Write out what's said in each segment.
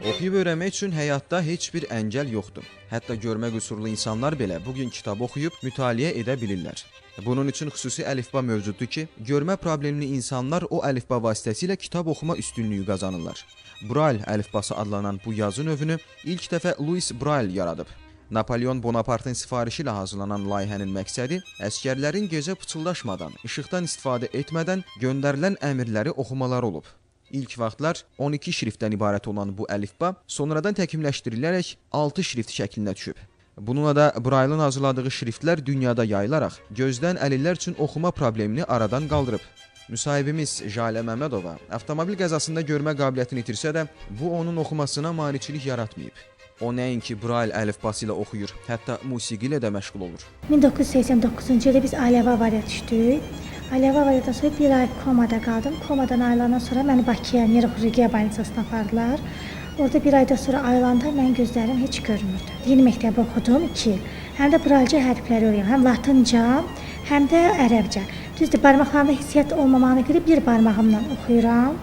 Oxuyub öyrənmək üçün həyatda heç bir əngəl yoxdur. Hətta görmə qüsurlu insanlar belə bu gün kitab oxuyub mütaliə edə bilirlər. Bunun üçün xüsusi əlifba mövcuddur ki, görmə problemli insanlar o əlifba vasitəsilə kitab oxuma üstünlüyü qazanırlar. Braille əlifbası adlanan bu yazı növünü ilk dəfə Louis Braille yaradıb. Napolyon Bonapartın sifarişi ilə hazırlanan layihənin məqsədi əskərlərin gecə pıçıldaşmadan, işıqdan istifadə etmədən göndərilən əmrləri oxumaları olub. İlk vaxtlar 12 şriftdən ibarət olan bu əlifba sonradan təkmilləşdirilərək 6 şrift şəklinə düşüb. Bununla da Braille'ın hazırladığı şriftlər dünyada yayılaraq gözdən əlillər üçün oxuma problemini aradan qaldırıb. Müsahibimiz Jalə Məmmədova avtomobil qəzasında görmə qabiliyyətini itirsə də, bu onun oxumasına maneçilik yaratmayıb. O nəinki Braille əlifbası ilə oxuyur, hətta musiqi ilə də məşğul olur. 1989-cu ildə biz ailəvi avariya düşdük. Alyova da sonra bir ay komada qaldım. Komadan ayrılandan sonra məni Bakıya, Neyroxirurgiya balinsiyasına apardılar. Orada bir ayda sonra ayrılanda mən gözlərim heç görmürdü. Dini məktəbi oxudum 2 il. Həm də buralca hərfləri öyrəndim. Həm latınca, həm də ərəbcə. Düzdür, barmaqlarımda hissiyyat olmamağına görə bir barmağımla oxuyuram.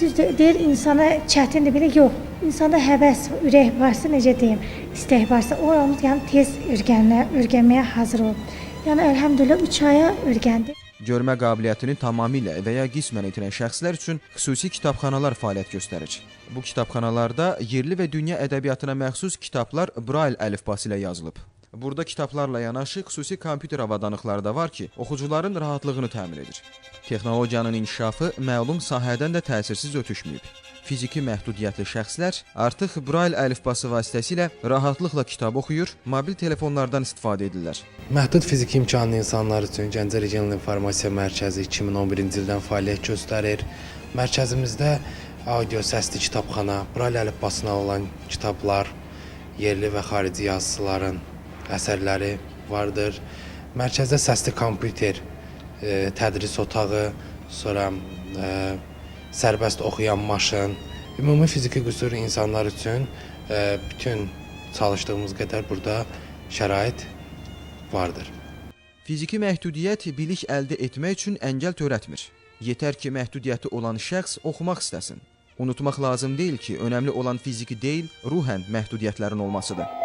Düzdür, deyir insana çətindir belə yox. İnsanda həvəs, ürək varsa necə deyim, istək varsa o onu yəni tez öyrənməyə, hazır ol. Yəni elhamdülillah 3 aya öyrəndim. Görmə qabiliyyətini tamamilə və ya qismən itirən şəxslər üçün xüsusi kitabxanalar fəaliyyət göstərir. Bu kitabxanalarda yerli və dünya ədəbiyyatına məxsus kitablar Braille əlifbası ilə yazılıb. Burada kitablarla yanaşı xüsusi kompüter avadanlıqları da var ki, oxucuların rahatlığını təmin edir. Texnologiyanın inkişafı məlum sahədən də təsirsiz ötüşməyib. Fiziki məhdudiyyətli şəxslər artıq Braille əlifbası vasitəsilə rahatlıqla kitab oxuyur, mobil telefonlardan istifadə edirlər. Məhdud fiziki imkanlı insanlar üçün Gəncə Regional İnformasiya Mərkəzi 2011-ci ildən fəaliyyət göstərir. Mərkəzimizdə audio səsli kitabxana, Braille əlifbasına olan kitablar, yerli və xarici yazıçıların əsərləri vardır. Mərkəzdə səsli kompüter, e, tədris otağı, sonra e, sərbəst oxuyan maşın, ümumi fiziki qüsurlu insanlar üçün e, bütün çalışdığımız qədər burada şərait vardır. Fiziki məhdudiyyət bilik əldə etmək üçün əngəl törətmir. Yetər ki, məhdudiyyəti olan şəxs oxumaq istəsin. Unutmaq lazım deyil ki, önəmli olan fiziki deyil, ruhən məhdudiyyətlərin olmasıdır.